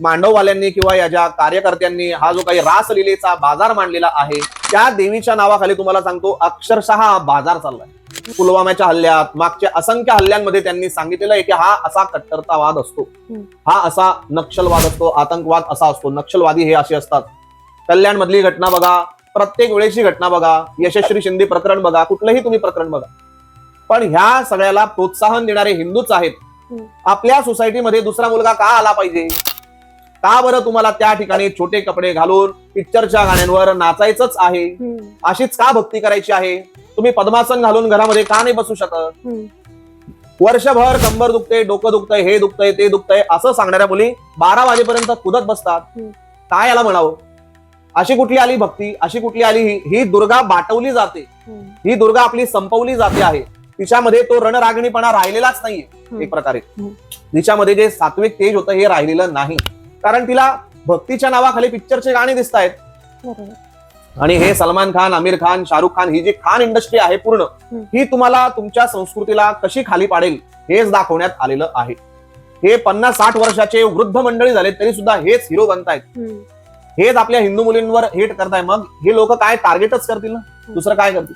मांडववाल्यांनी किंवा या ज्या कार्यकर्त्यांनी हा जो काही रासलीलेचा बाजार मांडलेला आहे त्या देवीच्या नावाखाली तुम्हाला सांगतो अक्षरशः बाजार चाललाय. पुलवामाच्या हल्ल्यात मागच्या असंख्य हल्ल्यांमध्ये त्यांनी सांगितलेलं आहे की हा असा कट्टरतावाद असतो. हा असा नक्षलवाद असतो आतंकवाद असा असतो नक्षलवादी हे असे असतात. कल्याण मधली घटना बघा प्रत्येक वेळेची घटना बघा यशस्वी शिंदे प्रकरण बघा कुठलंही तुम्ही प्रकरण बघा. पण ह्या सगळ्याला प्रोत्साहन देणारे हिंदूच आहेत. आपल्या सोसायटीमध्ये दुसरा मुलगा का आला पाहिजे? का बरं तुम्हाला त्या ठिकाणी छोटे कपडे घालून पिक्चरच्या गाण्यांवर नाचायचंच आहे? अशीच का भक्ती करायची आहे? तुम्ही पद्मासन घालून घरामध्ये का नाही बसू शकत. वर्षभर कंबर दुखते डोकं दुखतंय हे दुखतंय ते दुखतंय असं सांगणाऱ्या मुली बारा वाजेपर्यंत कुदत बसतात. काय याला म्हणावं? अशी कुठली आली भक्ती? अशी कुठली आली ही? ही दुर्गा बाटवली जाते. ही दुर्गा आपली संपवली जाते आहे. तिच्यामध्ये तो रणरागिणीपणा राहिलेलाच नाहीये. एक प्रकारे. तिच्यामध्ये जे सात्विक तेज होतं हे राहिलेलं नाही. कारण तिला भक्तीच्या नावाखाली पिक्चरचे गाणे दिसत आहेत आणि हे सलमान खान आमिर खान शाहरुख खान ही जी खान इंडस्ट्री आहे पूर्ण. ही तुम्हाला तुमच्या संस्कृतीला कशी खाली पाडेल हेच दाखवण्यात आलेलं आहे. हे पन्नास साठ वर्षाचे वृद्ध मंडळी झाले तरी सुद्धा हेच हिरो बनतायत. हेच आपल्या हिंदू मुलींवर हेट करताय. मग हे लोक काय टार्गेटच करतील ना? दुसरं काय करतील?